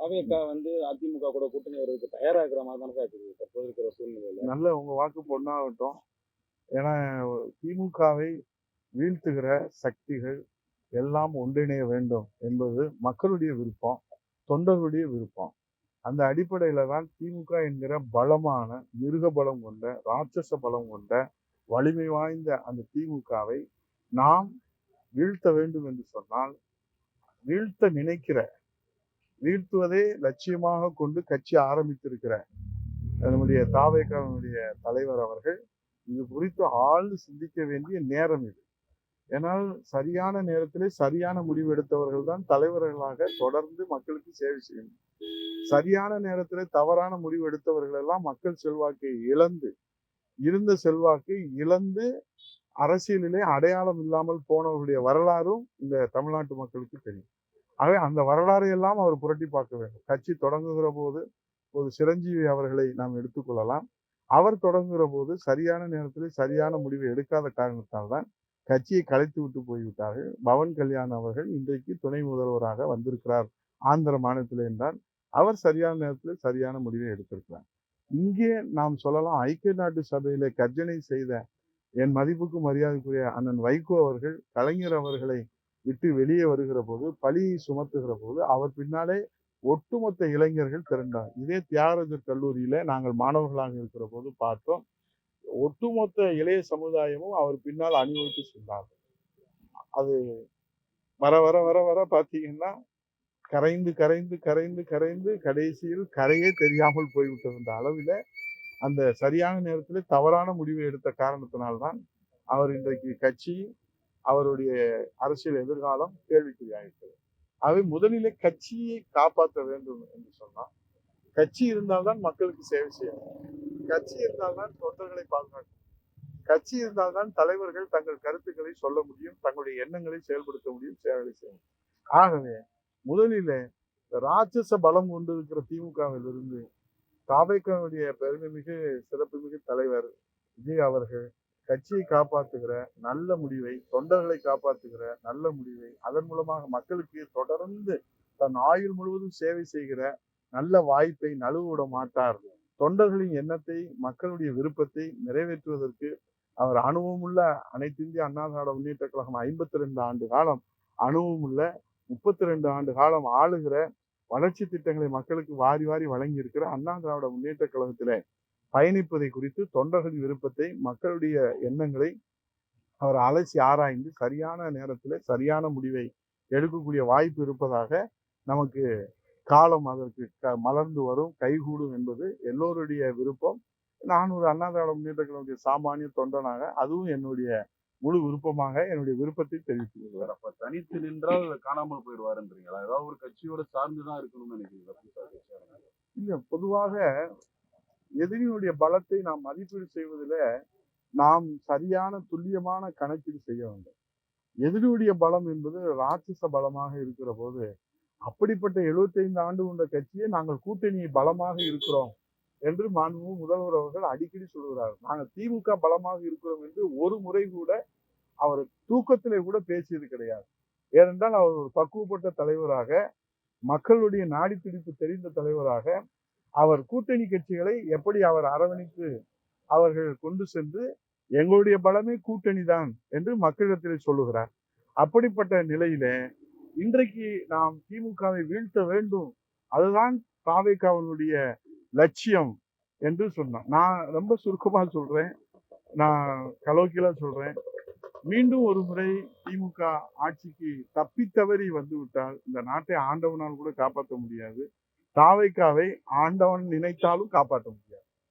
அவேகா வந்து அதிமுக கூட கூட்டணி வருவதற்கு தயாரா இருக்கிற மாதிரி தானே இருக்குது தற்போது இருக்கிற சூழ்நிலையில? நல்ல உங்க வாக்கு பொண்ணாகட்டும். ஏன்னா திமுகவை வீழ்த்துகிற சக்திகள் எல்லாம் ஒன்றிணைய வேண்டும் என்பது மக்களுடைய விருப்பம் தொண்டர்களுடைய விருப்பம். அந்த அடிப்படையில தான் திமுக என்கிற பலமான மிருக பலம் கொண்ட ராட்சச பலம் கொண்ட வலிமை வாய்ந்த அந்த திமுகவை நாம் வீழ்த்த வேண்டும் என்று சொன்னால் வீழ்த்த நினைக்கிற வீழ்த்துவதே லட்சியமாக கொண்டு கட்சி ஆரம்பித்திருக்கிற நம்முடைய தாவேக்காவினுடைய தலைவர் அவர்கள் இது குறித்து ஆழ்ந்து சிந்திக்க வேண்டிய நேரம் இது. ஏன்னால் சரியான நேரத்திலே சரியான முடிவு எடுத்தவர்கள் தான் தலைவர்களாக தொடர்ந்து மக்களுக்கு சேவை செய்யணும். சரியான நேரத்திலே தவறான முடிவு எடுத்தவர்கள் எல்லாம் மக்கள் செல்வாக்கை இழந்து இருந்த செல்வாக்கை இழந்து அரசியலிலே அடையாளம் இல்லாமல் போனவர்களுடைய வரலாறும் இந்த தமிழ்நாட்டு மக்களுக்கு தெரியும். ஆகவே அந்த வரலாறு எல்லாம் அவர் புரட்டி பார்க்க வேண்டும். கட்சி தொடங்குகிற போது ஒரு சிரஞ்சீவி அவர்களை நாம் எடுத்துக்கொள்ளலாம் அவர் தொடங்குகிற போது சரியான நேரத்தில் சரியான முடிவை எடுக்காத காரணத்தால் தான் கட்சியை கலைத்து விட்டு போய்விட்டார்கள். பவன் கல்யாண் அவர்கள் இன்றைக்கு துணை முதல்வராக வந்திருக்கிறார் ஆந்திர மாநிலத்தில் என்றால் அவர் சரியான நேரத்தில் சரியான முடிவை எடுத்திருக்கிறார். இங்கே நாம் சொல்லலாம் ஐக்கிய நாட்டு சபையில கர்ஜனை செய்த என் மதிப்புக்கு மரியாதைக்குரிய அண்ணன் வைகோ அவர்கள் கலைஞர் அவர்களை விட்டு வெளியே வருகிற போது பழியை சுமத்துகிற போது அவர் பின்னாலே ஒட்டுமொத்த இளைஞர்கள் திரண்டார். இதே தியாகராஜர் கல்லூரியில நாங்கள் மாணவர்களாக இருக்கிற போது பார்த்தோம். ஒட்டுமொத்த இளைய சமுதாயமும் அவர் பின்னால் அணிவகுத்து சென்றார்கள் அது வர வர வர வர பார்த்தீங்கன்னா கரைந்து கரைந்து கரைந்து கரைந்து கடைசியில் கரையே தெரியாமல் போய்விட்டிருந்த அளவில் அந்த சரியான நேரத்தில் தவறான முடிவை எடுத்த காரணத்தினால்தான் அவர் இன்றைக்கு கட்சி அவருடைய அரசியல் எதிர்காலம் கேள்விக்குறியாகிட்டது அவை முதலிலே கட்சியை காப்பாற்ற வேண்டும் என்று சொன்னால் கட்சி இருந்தால்தான் மக்களுக்கு சேவை செய்யணும். கட்சி இருந்தால்தான் தொண்டர்களை பாதுகாக்க கட்சி இருந்தால்தான் தலைவர்கள் தங்கள் கருத்துக்களை சொல்ல முடியும் தங்களுடைய எண்ணங்களை செயல்படுத்த முடியும் சேவைகளை செய்ய முடியும். ஆகவே முதலிலே ராட்சச பலம் கொண்டு இருக்கிற திமுகவிலிருந்து தாவைக்கனுடைய பெருமைமிகு சிறப்புமிகு தலைவர் விஜய் அவர்கள் கட்சியை காப்பாற்றுகிற நல்ல முடிவை தொண்டர்களை காப்பாற்றுகிற நல்ல முடிவை அதன் மூலமாக மக்களுக்கு தொடர்ந்து தன் ஆயுள் முழுவதும் சேவை செய்கிற நல்ல வாய்ப்பை நழுவிட மாட்டார். தொண்டர்களின் எண்ணத்தை மக்களுடைய விருப்பத்தை நிறைவேற்றுவதற்கு அவர் அனுபவமுள்ள அனைத்து இந்திய அண்ணா திராவிட முன்னேற்ற கழகம் ஐம்பத்தி ரெண்டு ஆண்டு காலம் அனுபவமுள்ள முப்பத்தி ரெண்டு ஆண்டு காலம் ஆளுகிற வளர்ச்சி திட்டங்களை மக்களுக்கு வாரி வாரி வழங்கி இருக்கிற அண்ணா திராவிட முன்னேற்ற கழகத்திலே பயணிப்பதை குறித்து தொண்டர்களின் விருப்பத்தை மக்களுடைய எண்ணங்களை அவர் அலசி ஆராய்ந்து சரியான நேரத்தில் சரியான முடிவை எடுக்கக்கூடிய வாய்ப்பு இருப்பதாக நமக்கு காலம் அதற்கு க மலர்ந்து வரும் கைகூடும் என்பது எல்லோருடைய விருப்பம். நான் ஒரு அண்ணா திராவிட முன்னேற்ற சாமானிய தொண்டனாக அதுவும் என்னுடைய முழு விருப்பமாக என்னுடைய விருப்பத்தை தெரிவித்துக் கொள்கிறேன். அப்ப தனித்து நின்றால் காணாமல் போயிடுவாருன்றீங்களா? ஏதாவது ஒரு கட்சியோட சார்ந்துதான் இருக்கணும்னு நினைக்கிறீங்களா? இல்ல பொதுவாக எதிரியினுடைய பலத்தை நாம் மதிப்பீடு செய்வதில் நாம் சரியான துல்லியமான கணக்கீடு செய்ய வேண்டும். எதிரியுடைய பலம் என்பது ராட்சச பலமாக இருக்கிற போது அப்படிப்பட்ட 75 ஆண்டு கொண்ட கட்சியை நாங்கள் கூட்டணி பலமாக இருக்கிறோம் என்று மாண்பு முதல்வர் அவர்கள் அடிக்கடி சொல்கிறார் நாங்கள் திமுக பலமாக இருக்கிறோம் என்று ஒரு முறை கூட அவர் தூக்கத்திலே கூட பேசியது கிடையாது. ஏனென்றால் அவர் ஒரு பக்குவப்பட்ட தலைவராக மக்களுடைய நாடி துடிப்பு தெரிந்த தலைவராக அவர் கூட்டணி கட்சிகளை எப்படி அவர் அரவணைத்து அவர்கள் கொண்டு சென்று எங்களுடைய பலமே கூட்டணி தான் என்று மக்களிடத்தில் சொல்லுகிறார். அப்படிப்பட்ட நிலையில இன்றைக்கு நாம் திமுகவை வீழ்த்த வேண்டும். அதுதான் தாவேக்காவினுடைய லட்சியம் என்று சொன்னான் நான் ரொம்ப சுருக்கமாக சொல்றேன். நான் கலோக்கியலா சொல்றேன். மீண்டும் ஒரு முறை திமுக ஆட்சிக்கு தப்பித்தவறி வந்து விட்டால் இந்த நாட்டை ஆண்டவனால் கூட காப்பாற்ற முடியாது. தாவைக்காவை ஆண்டவன் நினைத்தாலும் காப்பாற்ற முடியாது